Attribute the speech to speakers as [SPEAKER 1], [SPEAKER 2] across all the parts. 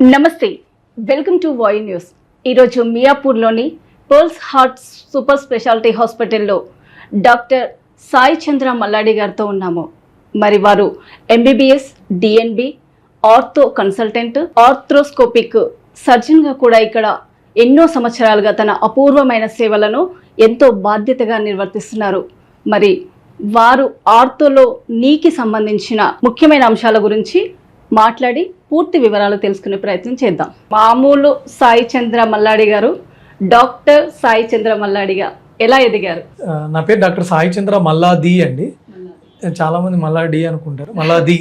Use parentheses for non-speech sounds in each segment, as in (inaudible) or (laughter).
[SPEAKER 1] నమస్తే welcome to వాయి news. ఈరోజు మియాపూర్లోని పర్ల్స్ హార్ట్ సూపర్ స్పెషాలిటీ హాస్పిటల్లో డాక్టర్ సాయి చంద్ర మల్లాడి గారితో ఉన్నాము. మరి వారు MBBS DNB ortho consultant arthroscopic సర్జన్గా కూడా ఇక్కడ ఎన్నో సంవత్సరాలుగా తన అపూర్వమైన సేవలను ఎంతో బాధ్యతగా నిర్వర్తిస్తున్నారు. మరి వారు ఆర్థోలో నీకి సంబంధించిన ముఖ్యమైన అంశాల గురించి మాట్లాడి పూర్తి వివరాలు తెలుసుకునే ప్రయత్నం చేద్దాం. మామూలు సాయి చంద్ర మల్లాడి గారు డాక్టర్ సాయి చంద్ర మల్లాడిగా ఎలా ఎదిగారు?
[SPEAKER 2] నా పేరు డాక్టర్ సాయి చంద్ర మల్లాది అండి. చాలా మంది మల్లా డి అనుకుంటారు. Malladi.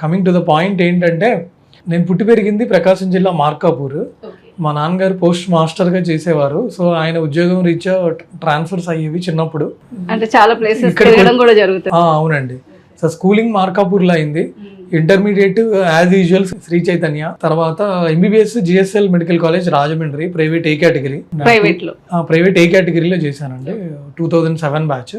[SPEAKER 2] Coming to the point ఏంటంటే నేను పుట్టి పెరిగింది ప్రకాశం జిల్లా మార్కాపూర్. మా నాన్నగారు పోస్ట్ మాస్టర్గా చేసేవారు. సో ఆయన ఉద్యోగం రీత్యా ట్రాన్స్ఫర్స్ అయ్యేవి చిన్నప్పుడు.
[SPEAKER 1] అంటే చాలా ప్లేసెస్
[SPEAKER 2] అవునండి. సో స్కూలింగ్ మార్కాపూర్లో అయింది. Intermediate as usual Sri Chaitanya తర్వాత MBBS GSL medical college Rajahmundry private A category
[SPEAKER 1] private
[SPEAKER 2] A కేటగిరీలో చేశానండి. Two thousand seven batch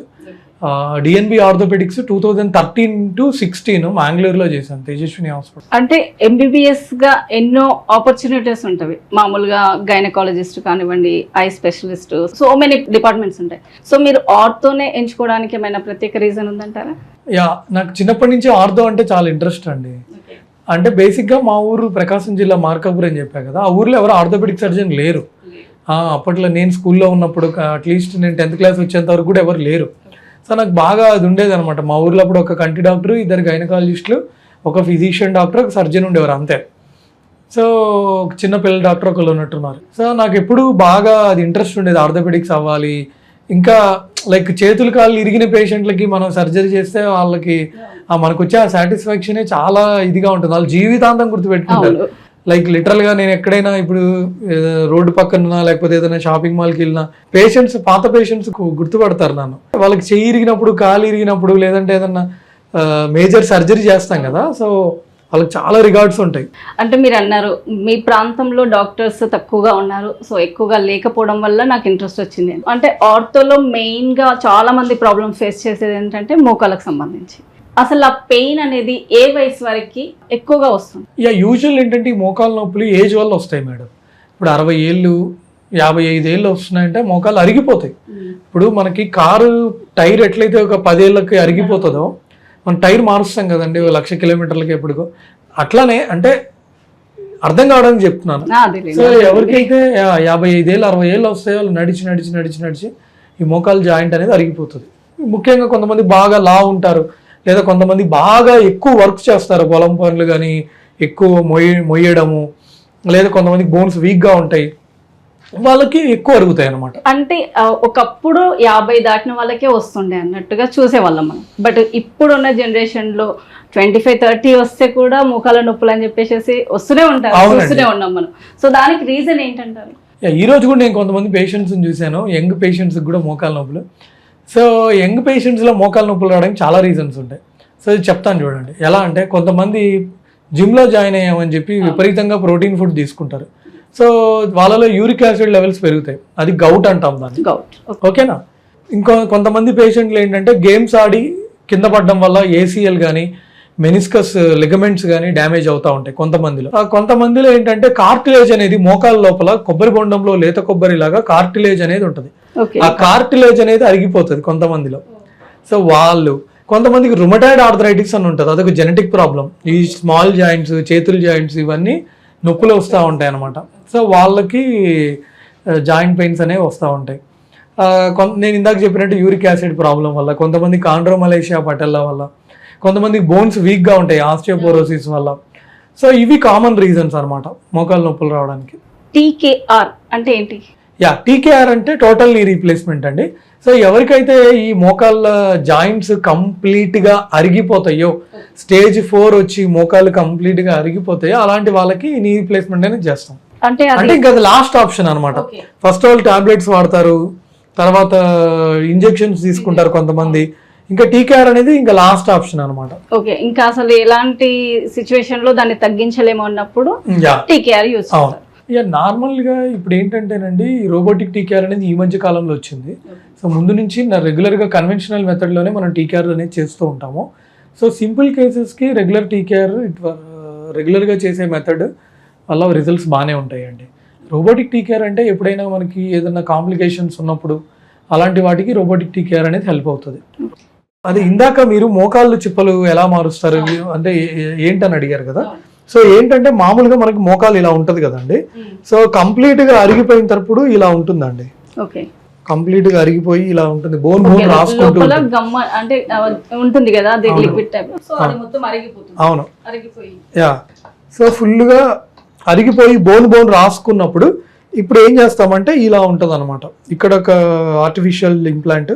[SPEAKER 2] DNB orthopaedics two thousand thirteen to sixteen మ్యాంగ్లూర్లో చేశాను తేజస్విని హాస్పిటల్.
[SPEAKER 1] అంటే ఎంబీబీఎస్గా ఎన్నో ఆపర్చునిటీస్ ఉంటాయి మామూలుగా గైనకాలజిస్ట్ కానివ్వండి eye specialist so many departments ఉంటాయి. సో మీరు ఆర్థోనే ఎంచుకోవడానికి ఏమైనా ప్రత్యేక రీజన్ ఉందంటారా?
[SPEAKER 2] యా నాకు చిన్నప్పటి నుంచి ఆర్థో అంటే చాలా ఇంట్రెస్ట్ అండి. అంటే బేసిక్గా మా ఊరు ప్రకాశం జిల్లా మార్కాపూర్ అని చెప్పా కదా ఆ ఊర్లో ఎవరు ఆర్థోపెడిక్ సర్జన్ లేరు. అప్పట్లో నేను స్కూల్లో ఉన్నప్పుడు అట్లీస్ట్ నేను టెన్త్ క్లాస్ వచ్చేంత వరకు కూడా ఎవరు లేరు. సో నాకు బాగా అది ఉండేది అనమాట మా ఊర్లో అప్పుడు ఒక కంటి డాక్టర్ ఇద్దరు గైనకాలజిస్టులు ఒక ఫిజిషియన్ డాక్టర్ ఒక సర్జన్ ఉండేవారు అంతే. సో ఒక చిన్న పిల్లల డాక్టర్ ఒకళ్ళు ఉన్నట్టున్నారు. సో నాకు ఎప్పుడు బాగా అది ఇంట్రెస్ట్ ఉండేది. ఆర్థోపెడిక్స్ అవ్వాలి. ఇంకా లైక్ చేతులు కాళ్ళు ఇరిగిన పేషెంట్లకి మనం సర్జరీ చేస్తే వాళ్ళకి మనకు వచ్చే ఆ సాటిస్ఫాక్షనే చాలా ఇదిగా ఉంటుంది. వాళ్ళు జీవితాంతం గుర్తుపెట్టుకుంటారు. లైక్ లిటరల్గా నేను ఎక్కడైనా ఇప్పుడు రోడ్డు పక్కన లేకపోతే ఏదైనా షాపింగ్ మాల్కి వెళ్ళినా పేషెంట్స్ పాత పేషెంట్స్ గుర్తుపడతారు నన్ను. వాళ్ళకి చెయ్యి ఇరిగినప్పుడు కాలు ఇరిగినప్పుడు లేదంటే ఏదన్నా మేజర్ సర్జరీ చేస్తాం కదా సో వాళ్ళకి చాలా రిగార్డ్స్ ఉంటాయి.
[SPEAKER 1] అంటే మీరు అన్నారు మీ ప్రాంతంలో డాక్టర్స్ తక్కువగా ఉన్నారు సో ఎక్కువగా లేకపోవడం వల్ల నాకు ఇంట్రెస్ట్ వచ్చింది. అంటే ఆర్థోలో మెయిన్గా చాలా మంది ప్రాబ్లమ్స్ ఫేస్ చేసేది ఏంటంటే మోకాలకు సంబంధించి. అసలు ఆ పెయిన్ అనేది ఏ వయసు వరకు ఎక్కువగా వస్తుంది?
[SPEAKER 2] ఇక యూజువల్ ఏంటంటే ఈ మోకాల నొప్పులు ఏజ్ వల్ల వస్తాయి మేడం. ఇప్పుడు అరవై ఏళ్ళు యాభై ఐదు ఏళ్ళు వస్తున్నాయంటే మోకాలు అరిగిపోతాయి. ఇప్పుడు మనకి కారు టైర్ ఎట్లయితే ఒక పదేళ్ళకి అరిగిపోతుందో మనం టైర్ మారుస్తాం కదండి లక్ష కిలోమీటర్లకి ఎప్పుడుకో. అట్లానే అంటే అర్థం కావడానికి చెప్తున్నాను. సో ఎవరికైతే యాభై ఐదేళ్ళు అరవై ఏళ్ళు వస్తాయో వాళ్ళు నడిచి నడిచి నడిచి నడిచి ఈ మోకాలు జాయింట్ అనేది అరిగిపోతుంది. ముఖ్యంగా కొంతమంది బాగా లా ఉంటారు. లేదా కొంతమంది బాగా ఎక్కువ వర్క్ చేస్తారు పొలం పనులు కానీ ఎక్కువ మొయ్య మొయ్యడము లేదా కొంతమంది బోన్స్ వీక్గా ఉంటాయి. వాళ్ళకి ఎక్కువ అరుగుతాయి అనమాట
[SPEAKER 1] అంటే ఒకప్పుడు యాభై దాటిన వాళ్ళకే వస్తుండే అన్నట్టుగా చూసేవాళ్ళం మనం. బట్ ఇప్పుడున్న జనరేషన్లో ట్వంటీ ఫైవ్ థర్టీ వస్తే కూడా మోకాల నొప్పులు అని చెప్పేసి వస్తూనే ఉంటారు. చూస్తూనే ఉన్నాం మనం. సో దానికి రీజన్ ఏంటంటారు?
[SPEAKER 2] ఈ రోజు కూడా నేను కొంతమంది పేషెంట్స్ని చూశాను యంగ్ పేషెంట్స్కి కూడా మోకాల నొప్పులు. సో యంగ్ పేషెంట్స్లో మోకాల నొప్పులు రావడానికి చాలా రీజన్స్ ఉంటాయి. సో ఇది చెప్తాను చూడండి. ఎలా అంటే కొంతమంది జిమ్లో జాయిన్ అయ్యామని చెప్పి విపరీతంగా ప్రోటీన్ ఫుడ్ తీసుకుంటారు. సో వాళ్ళలో యూరిక్ యాసిడ్ లెవెల్స్ పెరుగుతాయి. అది గౌట్ అంటాం దాన్ని.
[SPEAKER 1] గౌట్
[SPEAKER 2] ఓకేనా ఇంకో కొంతమంది పేషెంట్లు ఏంటంటే గేమ్స్ ఆడి కింద పడడం వల్ల ఏసీఎల్ కానీ మెనిస్కస్ లిగమెంట్స్ కానీ డ్యామేజ్ అవుతూ ఉంటాయి కొంతమందిలో. కొంతమందిలో ఏంటంటే కార్టిలేజ్ అనేది మోకాల లోపల కొబ్బరి బొండంలో లేత కొబ్బరి లాగా కార్టిలేజ్ అనేది ఉంటుంది. ఆ కార్టిలేజ్ అనేది అరిగిపోతుంది కొంతమందిలో. సో వాళ్ళు కొంతమందికి రుమటాయిడ్ ఆర్థరైటిస్ అని ఉంటుంది అదొక జెనెటిక్ ప్రాబ్లం ఈ స్మాల్ జాయింట్స్ చేతుల జాయింట్స్ ఇవన్నీ నొప్పులు వస్తూ ఉంటాయి అన్నమాట. సో వాళ్ళకి జాయింట్ పెయిన్స్ అనేవి వస్తూ ఉంటాయి. కొంత నేను ఇందాక చెప్పినట్టు యూరిక్ యాసిడ్ ప్రాబ్లం వల్ల కొంతమంది కాండ్రోమలేషియా పటెల్లా వల్ల కొంతమంది బోన్స్ వీక్గా ఉంటాయి ఆస్టియోపోరోసిస్ వల్ల. సో ఇవి కామన్ రీజన్స్ అన్నమాట మోకాలు నొప్పులు రావడానికి.
[SPEAKER 1] టీకేఆర్ అంటే ఏంటి?
[SPEAKER 2] యా టీకేఆర్ అంటే టోటల్ నీ రీప్లేస్మెంట్ అండి. సో ఎవరికైతే ఈ మోకాళ్ళ జాయింట్స్ కంప్లీట్గా అరిగిపోతాయో స్టేజ్ ఫోర్ వచ్చి మోకాళ్ళు కంప్లీట్గా అరిగిపోతాయో అలాంటి వాళ్ళకి నీ రీప్లేస్మెంట్ అనేది చేస్తాం.
[SPEAKER 1] అంటే
[SPEAKER 2] అంటే ఇంకా అది లాస్ట్ ఆప్షన్ అనమాట. ఫస్ట్ వాళ్ళు టాబ్లెట్స్ వాడతారు తర్వాత ఇంజెక్షన్స్ తీసుకుంటారు కొంతమంది. ఇంకా టీకేఆర్ అనేది ఇంకా లాస్ట్ ఆప్షన్ అనమాట
[SPEAKER 1] ఓకే ఇంకా అసలు ఎలాంటి సిచ్యువేషన్లో దాన్ని తగ్గించలేము అన్నప్పుడు టీకేఆర్ యూజ్
[SPEAKER 2] అవును. ఇక నార్మల్గా ఇప్పుడు ఏంటంటేనండి రోబోటిక్ టీకేఆర్ అనేది ఈ మధ్య కాలంలో వచ్చింది. సో ముందు నుంచి నా రెగ్యులర్గా కన్వెన్షనల్ మెథడ్లోనే మనం టీకేఆర్ అనేది చేస్తూ ఉంటాము. సో సింపుల్ కేసెస్కి రెగ్యులర్ టీకేఆర్ ఇట్ రెగ్యులర్గా చేసే మెథడ్ వల్ల రిజల్ట్స్ బాగానే ఉంటాయండి. రోబోటిక్ టీ కేర్ అంటే ఎప్పుడైనా మనకి ఏదైనా కాంప్లికేషన్స్ ఉన్నప్పుడు అలాంటి వాటికి రోబోటిక్ టీ కేర్ అనేది హెల్ప్ అవుతుంది. అది ఇందాక మీరు మోకాళ్ళు చిప్పలు ఎలా మారుస్తారు? అంటే ఏంటని అడిగారు కదా? సో ఏంటంటే మామూలుగా మనకి మోకాలు ఇలా ఉంటది కదండి. సో కంప్లీట్గా అరిగిపోయిన తరపుడు ఇలా ఉంటుందండి.
[SPEAKER 1] ఓకే.
[SPEAKER 2] కంప్లీట్గా అరిగిపోయి ఇలా ఉంటుంది. బోన్ బోన్ రాసుకుంటూ
[SPEAKER 1] అంటే ఉంటుంది కదా అది
[SPEAKER 2] అవును.
[SPEAKER 1] లిక్విడ్ టైప్ సో అది మొత్తం అరిగిపోతుంది.
[SPEAKER 2] అవును.
[SPEAKER 1] అరిగిపోయి.
[SPEAKER 2] యా. సో ఫుల్గా అరిగిపోయి బోన్ బోన్ రాసుకున్నప్పుడు ఇప్పుడు ఏం చేస్తామంటే ఇలా ఉంటుంది అనమాట ఇక్కడ ఒక ఆర్టిఫిషియల్ ఇంప్లాంట్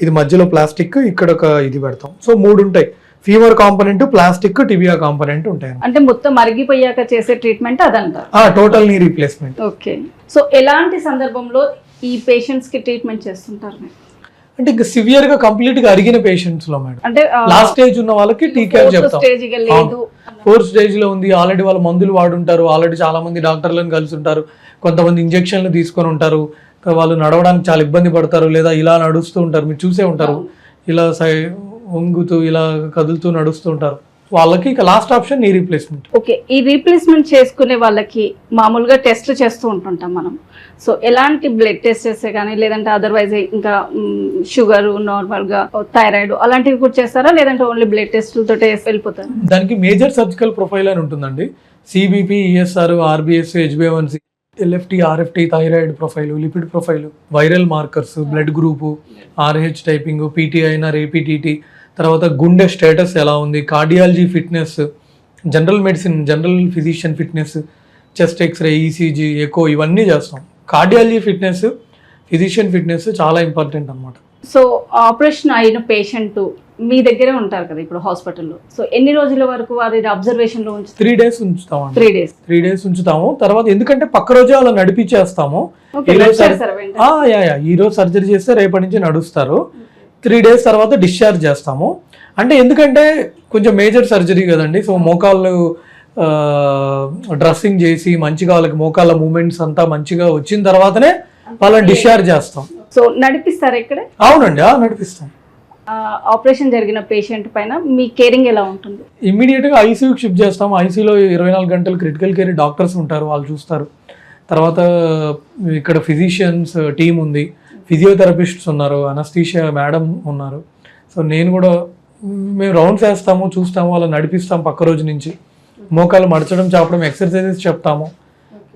[SPEAKER 2] ఇది మధ్యలో ప్లాస్టిక్ ఇక్కడ ఒక ఇది పెడతాం. సో మూడు ఉంటాయి. Femur component plastic tibia component ఉంటాయి
[SPEAKER 1] అంటే మొత్తం అరిగిపోయాక చేసే treatment అదంటారు.
[SPEAKER 2] Total knee replacement.
[SPEAKER 1] Okay. So ఎలాంటి సందర్భంలో ఈ పేషెంట్స్కి ట్రీట్మెంట్ చేస్తుంటారు?
[SPEAKER 2] అంటే ఇంకా సివియర్గా కంప్లీట్గా అరిగిన పేషెంట్స్లో మేడం.
[SPEAKER 1] అంటే
[SPEAKER 2] లాస్ట్ స్టేజ్ ఉన్న వాళ్ళకి టీ కేర్ చెప్తాం. ఫోర్త్ స్టేజ్లో ఉంది ఆల్రెడీ వాళ్ళు మందులు వాడుంటారు ఆల్రెడీ చాలా మంది డాక్టర్లను కలిసి ఉంటారు కొంతమంది ఇంజెక్షన్లు తీసుకొని ఉంటారు వాళ్ళు నడవడానికి చాలా ఇబ్బంది పడతారు లేదా ఇలా నడుస్తూ ఉంటారు మీరు చూసే ఉంటారు. ఇలా వంగుతూ ఇలా కదులుతూ నడుస్తూ ఉంటారు. వాళ్ళకి ఇక last option knee replacement
[SPEAKER 1] okay ఈ రీప్లేస్మెంట్ చేసుకునే వాళ్ళకి మామూలుగా టెస్ట్ చేస్తూ ఉంటుంటాం మనం. సో ఎలాంటి బ్లడ్ టెస్ట్ చేస్తే కానీ లేదంటే అదర్వైజ్ ఇంకా షుగర్ నార్మల్గా థైరాయిడ్ అలాంటివి కూడా చేస్తారా? లేదంటే ఓన్లీ బ్లడ్ టెస్ట్లతో వెళ్ళిపోతారు?
[SPEAKER 2] దానికి మేజర్ సర్జికల్ ప్రొఫైల్ అని ఉంటుందండి. CBP ESR RBS హెచ్బిఎవన్సి LFT RFT thyroid profile lipid profile viral markers blood group RH typing PT INR APTT తర్వాత గుండె స్టేటస్ ఎలా ఉంది? Cardiology fitness general medicine general physician fitness chest X-ray ECG echo ఇవన్నీ చేస్తాం. Cardiology fitness physician fitness చాలా important అనమాట
[SPEAKER 1] so operation అయిన patient మీ దగ్గరే ఉంటారు కదా ఇప్పుడు హాస్పిటల్లో. సో ఎన్ని రోజుల వరకు వారి అబ్జర్వేషన్లో ఉంచుతారు?
[SPEAKER 2] త్రీ డేస్ ఉంచుతామండి.
[SPEAKER 1] త్రీ డేస్
[SPEAKER 2] త్రీ డేస్ ఉంచుతాము. తర్వాత ఎందుకంటే పక్క రోజే అలా నడిపించేస్తాము. ఈ రోజు సర్జరీ చేస్తే రేపటి నుంచి నడుస్తారు. త్రీ డేస్ తర్వాత డిశ్చార్జ్ చేస్తాము. అంటే ఎందుకంటే కొంచెం మేజర్ సర్జరీ కదండి. సో మోకాళ్ళు డ్రెస్సింగ్ చేసి మంచిగా వాళ్ళకి మోకాళ్ళ మూమెంట్స్ అంతా మంచిగా వచ్చిన తర్వాతనే వాళ్ళని డిశ్చార్జ్ చేస్తాం.
[SPEAKER 1] సో నడిపిస్తారా ఇక్కడే?
[SPEAKER 2] అవునండి నడిపిస్తాం.
[SPEAKER 1] ఆపరేషన్ జరిగిన పేషెంట్ పైన మీ కేరింగ్ ఎలా ఉంటుంది?
[SPEAKER 2] ఇమ్మీడియట్గా ఐసీయూకి షిఫ్ట్ చేస్తాం. ఐసీలో ఇరవై నాలుగు గంటలు క్రిటికల్ కేర్ డాక్టర్స్ ఉంటారు వాళ్ళు చూస్తారు. తర్వాత ఇక్కడ ఫిజిషియన్స్ టీం ఉంది. ఫిజియోథెరపిస్ట్స్ ఉన్నారు అనస్థీషియా మేడం ఉన్నారు. సో నేను కూడా మేము రౌండ్స్ వేస్తాము చూస్తాము వాళ్ళని నడిపిస్తాం పక్క రోజు నుంచి. మోకాలు మడచడం చేపడం ఎక్సర్సైజెస్ చెప్తాము.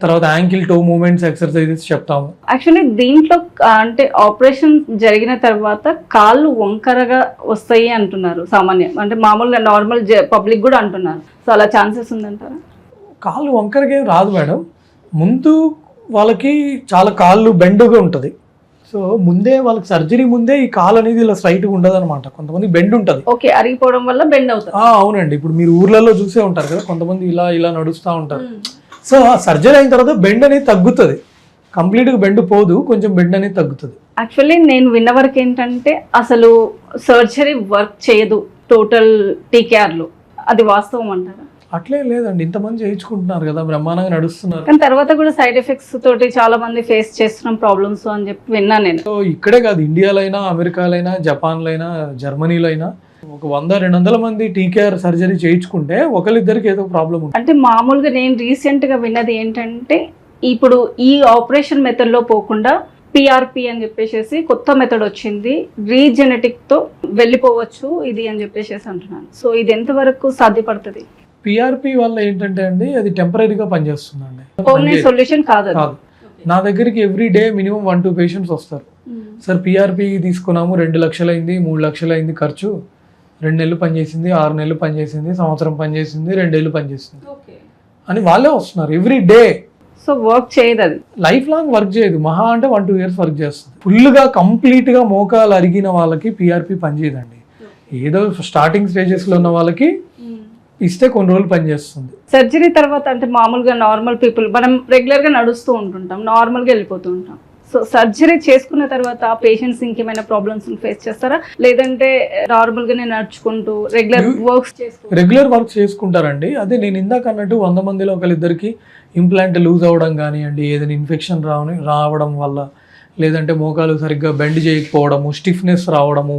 [SPEAKER 2] తర్వాత యాంకిల్ టో మూమెంట్స్ ఎక్సర్సైజెస్ చెప్తాము.
[SPEAKER 1] యాక్చువల్లీ దీంట్లో అంటే ఆపరేషన్ జరిగిన తర్వాత కాళ్ళు వంకరగా వస్తాయి అంటున్నారు సామాన్యం అంటే మామూలుగా నార్మల్ పబ్లిక్ కూడా అంటున్నారు. సో అలా ఛాన్సెస్ ఉందంటారా?
[SPEAKER 2] కాళ్ళు వంకరగా రాదు మేడం. ముందు వాళ్ళకి చాలా కాళ్ళు బెండుగా ఉంటుంది. సో ముందే వాళ్ళకి సర్జరీ ముందే ఈ కాలు అనేది ఇలా స్ట్రైట్గా ఉండదు అనమాట కొంతమంది బెండ్ ఉంటుంది.
[SPEAKER 1] ఓకే అరిగిపోవడం వల్ల బెండ్ అవుతారు
[SPEAKER 2] అవునండి. ఇప్పుడు మీరు ఊర్లలో చూసే ఉంటారు కదా కొంతమంది ఇలా ఇలా నడుస్తూ ఉంటారు. సో ఆ సర్జరీ అయిన తర్వాత బెండ్ అనేది తగ్గుతుంది. కంప్లీట్గా బెండ్ పోదు కొంచెం బెండ్ అనేది తగ్గుతుంది.
[SPEAKER 1] యాక్చువల్లీ నేను విన్న వరకు ఏంటంటే అసలు సర్జరీ వర్క్ చేయదు టోటల్ టీకేఆర్లో అది వాస్తవం అంటారా?
[SPEAKER 2] అట్లే లేదండి ఇంతమంది చేయించుకుంటున్నారు కదా బ్రహ్మాండంగా నడుస్తున్నారు.
[SPEAKER 1] కానీ తర్వాత కూడా సైడ్ ఎఫెక్ట్స్ తోటి చాలా మంది ఫేస్ చేస్తున్నాం ప్రాబ్లమ్స్ అని చెప్పి విన్నా నేను.
[SPEAKER 2] సో ఇక్కడే కాదు ఇండియాలో అయినా అమెరికాలో అయినా ఒక వంద రెండు వందల మంది టీకేఆర్ సర్జరీ చేయించుకుంటే ఒకరిద్దరికి ఏదో ప్రాబ్లం ఉంటుంది.
[SPEAKER 1] అంటే మామూలుగా నేను రీసెంట్గా విన్నది ఏంటంటే ఇప్పుడు ఈ ఆపరేషన్ మెథడ్లో పోకుండా పిఆర్పి అని చెప్పేసి కొత్త మెథడ్ వచ్చింది రీజెనెటిక్తో వెళ్ళిపోవచ్చు ఇది అని చెప్పేసి అంటున్నాను. సో ఇది ఎంతవరకు సాధ్యపడుతుంది?
[SPEAKER 2] పిఆర్పి వల్ల ఏంటంటే అండి అది టెంపరీగా పనిచేస్తుందండి.
[SPEAKER 1] సొల్యూషన్ కాదు
[SPEAKER 2] నా దగ్గరికి every day minimum one two patients వస్తారు. సార్ పిఆర్పి తీసుకున్నాము రెండు లక్షలు అయింది మూడు లక్షలు అయింది ఖర్చు. రెండు నెలలు పనిచేసింది ఆరు నెలలు పనిచేసింది సంవత్సరం పనిచేసింది రెండేళ్ళు పనిచేసింది అని వాళ్ళే వస్తున్నారు ఎవ్రీ డే.
[SPEAKER 1] సో వర్క్ చేయదు అది.
[SPEAKER 2] లైఫ్ లాంగ్ వర్క్ చేయదు. మహా అంటే వన్ టూ ఇయర్స్ వర్క్ చేస్తుంది. ఫుల్గా కంప్లీట్గా మోకాలు అరిగిన వాళ్ళకి పిఆర్పి పనిచేయదండి ఏదో స్టార్టింగ్ స్టేజెస్లో ఉన్న వాళ్ళకి ఇస్తే కొన్ని రోజులు పనిచేస్తుంది
[SPEAKER 1] సర్జరీ తర్వాత అంటే మామూలుగా నార్మల్ పీపుల్ మనం రెగ్యులర్గా నడుస్తూ ఉంటుంటాం నార్మల్గా వెళ్ళిపోతూ ఉంటాం. సో సర్జరీ చేసుకున్న తర్వాత ఆ పేషెంట్స్ ఇంకేమైనా ప్రాబ్లమ్స్ ఫేస్ చేస్తారా? లేదంటే నార్మల్ గానే నడుచుకుంటూ రెగ్యులర్ వర్క్స్
[SPEAKER 2] రెగ్యులర్ వర్క్ చేసుకుంటారండి. అదే నేను ఇందాక అన్నట్టు వంద మందిలో ఒకరిద్దరికి ఇంప్లాంట్ లూజ్ అవ్వడం కానివ్వండి ఏదైనా ఇన్ఫెక్షన్ రావని రావడం వల్ల లేదంటే మోకాలు సరిగ్గా బెండ్ చేయకపోవడము స్టిఫ్నెస్ రావడము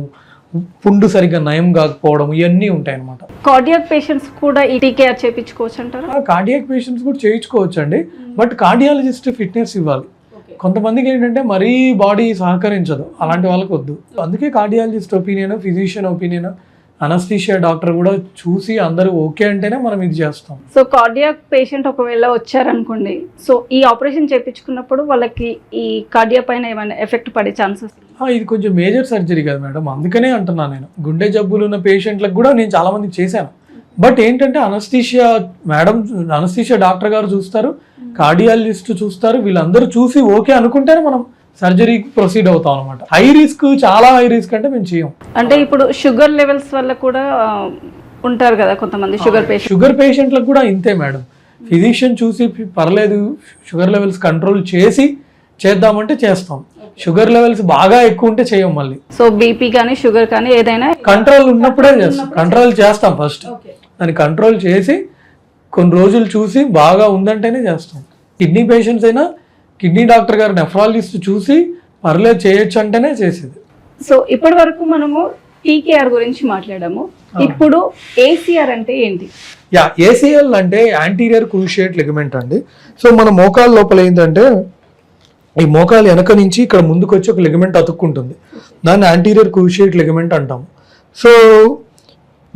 [SPEAKER 2] పుండు సరిగ్గా నయం కాకపోవడం ఇవన్నీ ఉంటాయి అనమాట
[SPEAKER 1] కార్డియాక్ పేషెంట్స్ కూడా ఈ టీకేఆర్ చేయించుకోవచ్చు అంటారా
[SPEAKER 2] కార్డియాక్ పేషెంట్స్ కూడా చేయించుకోవచ్చు అండి బట్ కార్డియాలజిస్ట్ ఫిట్నెస్ ఇవ్వాలి. కొంతమందికి ఏంటంటే మరీ బాడీ సహకరించదు. అలాంటి వాళ్ళకి వద్దు. అందుకే cardiologist opinion physician opinion anaesthesia doctor కూడా చూసి అందరూ ఓకే అంటేనే మనం ఇది చేస్తాం.
[SPEAKER 1] సో కార్డియాక్ పేషెంట్ ఒకవేళ వచ్చారనుకోండి సో ఈ ఆపరేషన్ చేయించుకున్నప్పుడు వాళ్ళకి ఈ కార్డియా పైన ఏమైనా ఎఫెక్ట్ పడే ఛాన్సెస్?
[SPEAKER 2] ఇది కొంచెం మేజర్ సర్జరీ కదా మేడం. అందుకనే అంటున్నాను నేను. గుండె జబ్బులు ఉన్న పేషెంట్లకు కూడా నేను చాలా మందికి చేశాను. బట్ ఏంటంటే అనస్థీషియా మేడం అనస్థీషియా డాక్టర్ గారు చూస్తారు కార్డియాలజిస్ట్ చూస్తారు వీళ్ళందరూ చూసి ఓకే అనుకుంటేనే మనం సర్జరీకి ప్రొసీడ్ అవుతాం అనమాట హై రిస్క్ చాలా హై రిస్క్ అంటే మేము చేయం.
[SPEAKER 1] అంటే ఇప్పుడు షుగర్ లెవెల్స్ వల్ల కూడా ఉంటారు కదా కొంతమంది షుగర్ పేషెంట్
[SPEAKER 2] షుగర్ పేషెంట్లకు కూడా ఇంతే మేడం ఫిజిషియన్ చూసి పర్లేదు షుగర్ లెవెల్స్ కంట్రోల్ చేసి చేద్దామంటే చేస్తాం. షుగర్ లెవెల్స్ బాగా ఎక్కువ ఉంటే చేయం మళ్ళీ.
[SPEAKER 1] సో బీపీ కానీ షుగర్ కానీ ఏదైనా
[SPEAKER 2] కంట్రోల్ ఉన్నప్పుడే చేస్తాం. కంట్రోల్ చేస్తాం. ఫస్ట్ దాన్ని కంట్రోల్ చేసి కొన్ని రోజులు చూసి బాగా ఉందంటేనే చేస్తాం. కిడ్నీ పేషెంట్స్ అయినా కిడ్నీ డాక్టర్ గారు నెఫ్రాలజిస్ట్ చూసి పర్లేదు చేయొచ్చు అంటేనే చేసేది.
[SPEAKER 1] సో ఇప్పటి వరకు మనము టీకేఆర్ గురించి మాట్లాడాము. ఇప్పుడు ఏసీఆర్ అంటే ఏంటి?
[SPEAKER 2] యా ఏసీఎల్ అంటే యాంటీరియర్ క్రూషియేట్ లిగమెంట్ అండి. సో మన మోకాల లోపల ఏంటంటే ఈ మోకాలు వెనక నుంచి ఇక్కడ ముందుకు వచ్చి ఒక లిగమెంట్ అతుక్కుంటుంది. దాన్ని యాంటీరియర్ క్రూషియేట్ లిగమెంట్ అంటాం సో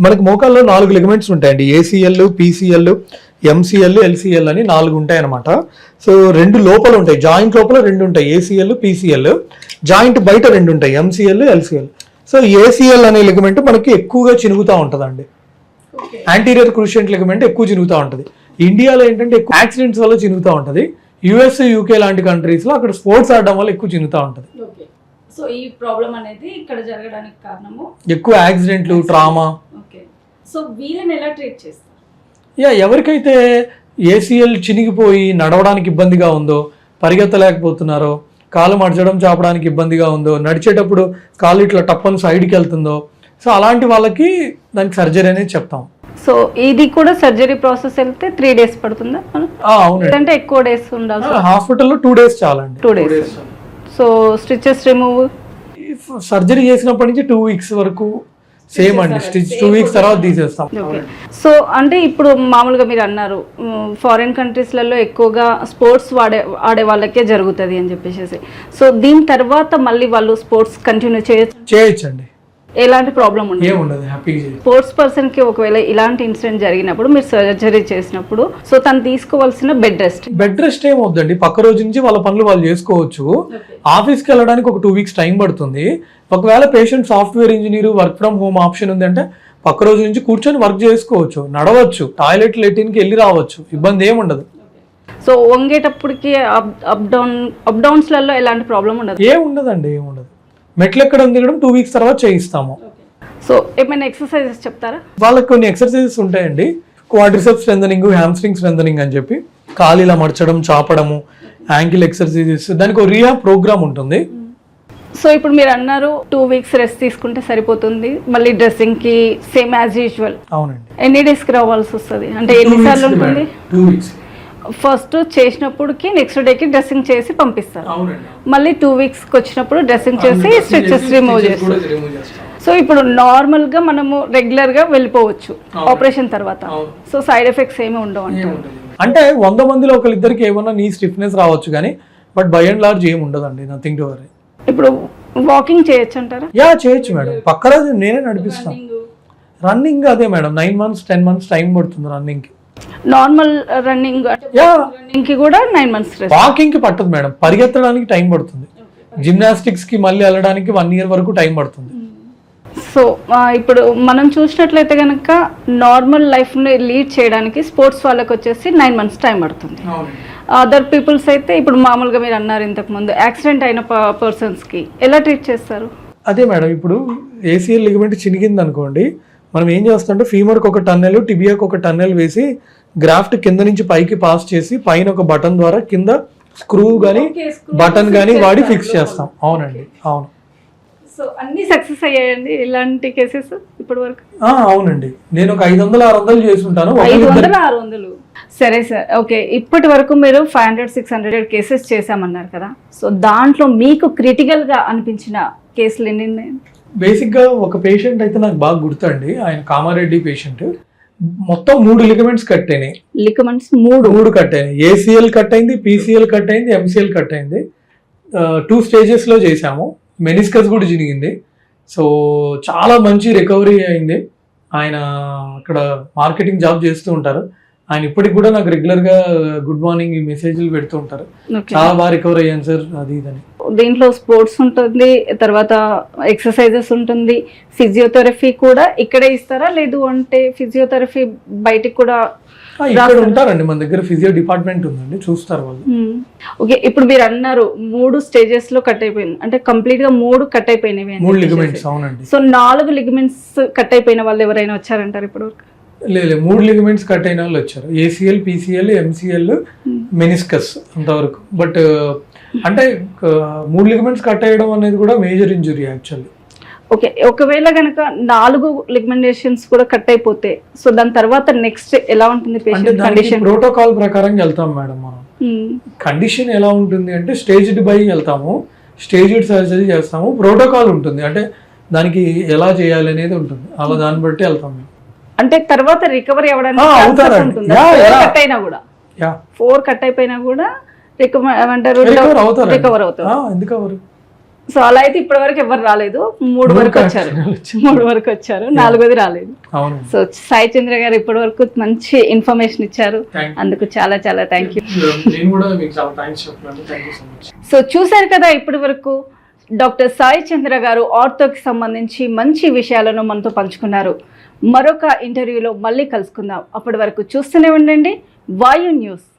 [SPEAKER 2] మనకి మోకాల్లో నాలుగు లిగమెంట్స్ ఉంటాయండి. ఏసీఎల్ పీసీఎల్ ఎంసీఎల్ ఎల్సీఎల్ అని నాలుగు ఉంటాయి అనమాట సో రెండు లోపల ఉంటాయి. జాయింట్ లోపల రెండు ఉంటాయి. ఏసీఎల్ పీసీఎల్ జాయింట్ బయట రెండు ఉంటాయి. ఎంసీఎల్ ఎల్సీఎల్ సో ఏసీఎల్ అనే లిగమెంట్ మనకి ఎక్కువగా చినుగుతూ ఉంటుందండి. యాంటీరియర్ క్రూషియంట్ లిగమెంట్ ఎక్కువ చినుగుతూ ఉంటుంది. ఇండియాలో ఏంటంటే ఎక్కువ యాక్సిడెంట్స్ వల్ల చినుగుతూ ఉంటుంది. యుఎస్ యూకే లాంటి కంట్రీస్లో అక్కడ స్పోర్ట్స్ ఆడడం వల్ల ఎక్కువ చినుగుతూ ఉంటుంది.
[SPEAKER 1] సో ఈ ప్రాబ్లం అనేది ఇక్కడ జరగడానికి కారణము?
[SPEAKER 2] ఎక్కువ యాక్సిడెంట్లు ట్రామా
[SPEAKER 1] సో వీళ్ళని ఎలా ట్రీట్ చేస్తారు?
[SPEAKER 2] యా ఎవరికైతే ఏసీఎల్ చినిగిపోయి నడవడానికి ఇబ్బందిగా ఉందో పరిగెత్తలేకపోతున్నారో కాలు మడచడం చాపడానికి ఇబ్బందిగా ఉందో నడిచేటప్పుడు కాలు ఇట్లా టప్పని సైడ్కి వెళ్తుందో సో అలాంటి వాళ్ళకి దానికి సర్జరీ అనేది చెప్తాం.
[SPEAKER 1] సో ఇది కూడా సర్జరీ ప్రాసెస్ వెళ్తే త్రీ డేస్ పడుతుందా?
[SPEAKER 2] ఆ, అవునండి.
[SPEAKER 1] లేదంటే ఎక్కువ డేస్ ఉండాలి
[SPEAKER 2] హాస్పిటల్లో టూ డేస్ చాలండి.
[SPEAKER 1] Two days. So stitches remove?
[SPEAKER 2] Surgery చేసినప్పటి నుంచి టూ వీక్స్ వరకు సేమ్ అండి. స్టిచ్ టూ వీక్స్ తర్వాత తీసేస్తాం.
[SPEAKER 1] సో అంటే ఇప్పుడు మామూలుగా మీరు అన్నారు ఫారిన్ కంట్రీస్లలో ఎక్కువగా స్పోర్ట్స్ వాడే ఆడే వాళ్ళకే జరుగుతుంది అని చెప్పేసి సో దీని తర్వాత మళ్ళీ వాళ్ళు స్పోర్ట్స్ కంటిన్యూ చేయొచ్చు?
[SPEAKER 2] చేయొచ్చండి.
[SPEAKER 1] ఎలాంటి ప్రాబ్లం ఉండదు.
[SPEAKER 2] ఏముండదు
[SPEAKER 1] స్పోర్ట్స్ పర్సన్కి ఒకవేళ ఇలాంటి ఇన్సిడెంట్ జరిగినప్పుడు మీరు సర్జరీ చేసినప్పుడు సో తను తీసుకోవాల్సిన బెడ్ రెస్ట్
[SPEAKER 2] బెడ్ రెస్ట్ ఏమవుద్దండి పక్క రోజు నుంచి వాళ్ళ పనులు వాళ్ళు చేసుకోవచ్చు. ఆఫీస్కి వెళ్ళడానికి ఒక టూ వీక్స్ టైం పడుతుంది. ఒకవేళ patient software engineer work from home option ఉందంటే పక్క రోజు నుంచి కూర్చొని వర్క్ చేసుకోవచ్చు నడవచ్చు టాయిలెట్ లెటిన్కి వెళ్ళి రావచ్చు ఇబ్బంది ఏమి ఉండదు.
[SPEAKER 1] సో వంగేటప్పటికి అప్ డౌన్ అప్ డౌన్స్లలో ఎలాంటి ప్రాబ్లం ఉండదు?
[SPEAKER 2] ఏం ఉండదండి ఏం ఉండదు. మెట్లు ఎక్కడం దిగడం టూ వీక్స్ తర్వాత చేయిస్తాము.
[SPEAKER 1] సో ఏమైనా ఎక్సర్సైజెస్ చెప్తారా?
[SPEAKER 2] వాళ్ళకి కొన్ని ఎక్సర్సైజెస్ ఉంటాయండి. క్వాడ్రిసెప్ స్ట్రెంథనింగ్ హ్యామ్స్ట్రింగ్ స్ట్రెంథనింగ్ అని చెప్పి కాలు ఇలా మడచడం చాపడము యాంకిల్ ఎక్సర్సైజెస్ దానికి ఒక రియా ప్రోగ్రామ్ ఉంటుంది.
[SPEAKER 1] సో ఇప్పుడు మీరు అన్నారు టూ వీక్స్ రెస్ట్ తీసుకుంటే సరిపోతుంది. మళ్ళీ డ్రెస్సింగ్కి సేమ్ యాజ్ యూజువల్
[SPEAKER 2] అవునండి.
[SPEAKER 1] ఎన్ని డేస్కి రావాల్సి వస్తుంది? అంటే ఎన్నిసార్లు ఉంటుంది?
[SPEAKER 2] టూ వీక్స్
[SPEAKER 1] ఫస్ట్ చేసినప్పటికి నెక్స్ట్ డేకి డ్రెస్సింగ్ చేసి పంపిస్తారు. మళ్ళీ టూ వీక్స్కి వచ్చినప్పుడు డ్రెస్సింగ్ చేసి స్టిచెస్ రిమూవ్ చేస్తారు. సో ఇప్పుడు నార్మల్గా మనము రెగ్యులర్గా వెళ్ళిపోవచ్చు. ఆపరేషన్ తర్వాత. సో సైడ్ ఎఫెక్ట్స్ ఏమి ఉండవు అంటే
[SPEAKER 2] అంటే వంద మందిలో ఒకరిద్దరికి ఏమన్నా నీ స్టిఫ్నెస్ రావచ్చు కానీ బట్ బై అండ్ లార్జ్ ఏమి ఉండదండి నథింగ్ టు వరీ
[SPEAKER 1] ఇప్పుడు వాకింగ్ చేయొచ్చు అంటారా?
[SPEAKER 2] యా చేయొచ్చు మేడం. పక్క రోజు నేనే నడిపిస్తాను. రన్నింగ్ అదే madam. Nine months ten months time పడుతుంది రన్నింగ్కి
[SPEAKER 1] నార్మల్ రన్నింగ్ రన్నింగ్కి కూడా నైన్ మంత్స్
[SPEAKER 2] వాకింగ్కి పట్టదు మేడం. పరిగెత్తడానికి టైం పడుతుంది. జిమ్నాస్టిక్స్కి మళ్ళీ వెళ్ళడానికి వన్ ఇయర్ వరకు టైం పడుతుంది.
[SPEAKER 1] సో ఇప్పుడు మనం చూసినట్లయితే కనుక నార్మల్ లైఫ్ని లీడ్ చేయడానికి స్పోర్ట్స్ వాళ్ళకి వచ్చేసి నైన్ మంత్స్ టైం పడుతుంది. అదర్ పీపుల్స్ అయితే ఇప్పుడు మామూలుగా మీరు అన్నారు ఇంతకు ముందు యాక్సిడెంట్ అయిన పర్సన్స్కి ఎలా ట్రీట్ చేస్తారు?
[SPEAKER 2] అదే మేడం ఇప్పుడు ఏసీఎల్ లిగమెంట్ చినిగింది అనుకోండి మనం ఏం చేస్తామంటే ఫీమర్కి ఒక టన్నెల్ టిబియాకి ఒక టన్నెల్ వేసి గ్రాఫ్ట్ కింద నుంచి పైకి పాస్ చేసి పైన ఒక బటన్ ద్వారా కింద స్క్రూ కానీ బటన్ కానీ వాడి ఫిక్స్ చేస్తాం. అవునండి అవును.
[SPEAKER 1] సో అన్ని సక్సెస్ అయ్యాయండి ఇలాంటి కేసెస్ ఇప్పటి వరకు?
[SPEAKER 2] అవునండి. నేను ఒక ఐదు వందలు ఆరు వందలు చేసి ఉంటాను
[SPEAKER 1] ఐదు వందలు ఆరు వందలు సరే సార్ ఓకే. ఇప్పటి వరకు మీరు five hundred six hundred cases చేశామన్నారు కదా. సో దాంట్లో మీకు క్రిటికల్గా అనిపించిన కేసులు ఎన్ని ఉన్నాయి?
[SPEAKER 2] బేసిక్గా ఒక పేషెంట్ అయితే నాకు బాగా గుర్తండి. ఆయన కామారెడ్డి పేషెంట్ మొత్తం మూడు లిగమెంట్స్ కట్ అయినాయి.
[SPEAKER 1] లికమెంట్స్ మూడు.
[SPEAKER 2] మూడు కట్ అయినాయి. ఏసీఎల్ కట్ అయింది పీసీఎల్ కట్ అయింది ఎంసీఎల్ కట్ అయింది. టూ స్టేజెస్లో చేశాము. మెనిస్కస్ కూడా జరిగింది సో చాలా మంచి రికవరీ అయింది. ఆయన అక్కడ మార్కెటింగ్ జాబ్ చేస్తూ ఉంటారు. ఆయన ఇప్పటికి కూడా నాకు రెగ్యులర్గా గుడ్ మార్నింగ్ ఈ మెసేజ్లు పెడుతూ ఉంటారు. చాలా బాగా రికవర్ అయ్యాను సార్ అది ఇదని.
[SPEAKER 1] దీంట్లో స్పోర్ట్స్ ఉంటుంది తర్వాత ఎక్సర్సైజెస్ ఉంటుంది ఫిజియోథెరపీ కూడా ఇక్కడే ఇస్తారా? లేదు అంటే ఫిజియోథెరపీ బయటికి కూడా
[SPEAKER 2] ఇక్కడ ఉంటారండి మన దగ్గర ఫిజియో డిపార్ట్మెంట్ ఉందండి చూస్తారు వాళ్ళు.
[SPEAKER 1] ఓకే ఇప్పుడు మీరు అన్నారు మూడు స్టేజెస్లో కట్ అయిపోయింది. అంటే కంప్లీట్గా మూడు కట్ అయిపోయినవి
[SPEAKER 2] మూడు. లిగమెంట్స్ అవునండి.
[SPEAKER 1] సో నాలుగు లిగమెంట్స్ కట్ అయిపోయిన వాళ్ళు ఎవరైనా వచ్చారంటారు ఇప్పుడు
[SPEAKER 2] లేదు మూడు లిగమెంట్స్ కట్ అయిన వాళ్ళు వచ్చారు. ఏసీఎల్ పీసీఎల్ ఎంసీఎల్ మెనిస్కస్ అంతవరకు. బట్ అంటే uh, మూడు లిగమెంట్స్ కట్ అయ్యడం అనేది కూడా మేజర్ ఇంజురీ యాక్చువల్లీ
[SPEAKER 1] ఓకే ఒకవేళ కనుక నాలుగు లిగమెంటేషన్స్ కూడా కట్ అయిపోతే సో దాని తర్వాత నెక్స్ట్ ఎలా ఉంటుంది
[SPEAKER 2] అంటే
[SPEAKER 1] పేషెంట్ కండిషన్
[SPEAKER 2] ప్రోటోకాల్ ప్రకారం వెళ్తాం మేడం మనం. కండిషన్ ఎలా ఉంటుంది అంటే స్టేజ్డ్ బై వెళ్తాము స్టేజ్డ్ సర్జరీ చేస్తాము ప్రోటోకాల్ ఉంటుంది. అంటే దానికి ఎలా చేయాలి అనేది ఉంటుంది. అలా దాన్ని బట్టి వెళ్తాం మేము.
[SPEAKER 1] అంటే తర్వాత రికవరీ అవ్వడానికి
[SPEAKER 2] అవుతారండి.
[SPEAKER 1] ఉంటుంది?
[SPEAKER 2] Yeah, yeah.
[SPEAKER 1] కట్ అయినా కూడా.
[SPEAKER 2] యా.
[SPEAKER 1] ఫోర్ కట్ అయిపోయినా కూడా రికవర్ ఏమంటారు
[SPEAKER 2] రికవర్ అవుతారు.
[SPEAKER 1] సో అలా అయితే ఇప్పటి వరకు ఎవరు రాలేదు. (laughs) మూడు వరకు వచ్చారు. మూడు వరకు వచ్చారు. నాలుగోది రాలేదు.
[SPEAKER 2] అవును.
[SPEAKER 1] సో సాయి చంద్ర గారు ఇప్పటి వరకు మంచి ఇన్ఫర్మేషన్ ఇచ్చారు. అందుకు చాలా చాలా
[SPEAKER 2] thank you so much
[SPEAKER 1] so చూశారు కదా ఇప్పటి వరకు డాక్టర్ సాయి చంద్ర గారు ఆర్థోకి సంబంధించి మంచి విషయాలను మనతో పంచుకున్నారు. మరొక ఇంటర్వ్యూలో మళ్ళీ కలుసుకుందాం. అప్పటి వరకు చూస్తూనే ఉండండి. వాయు న్యూస్.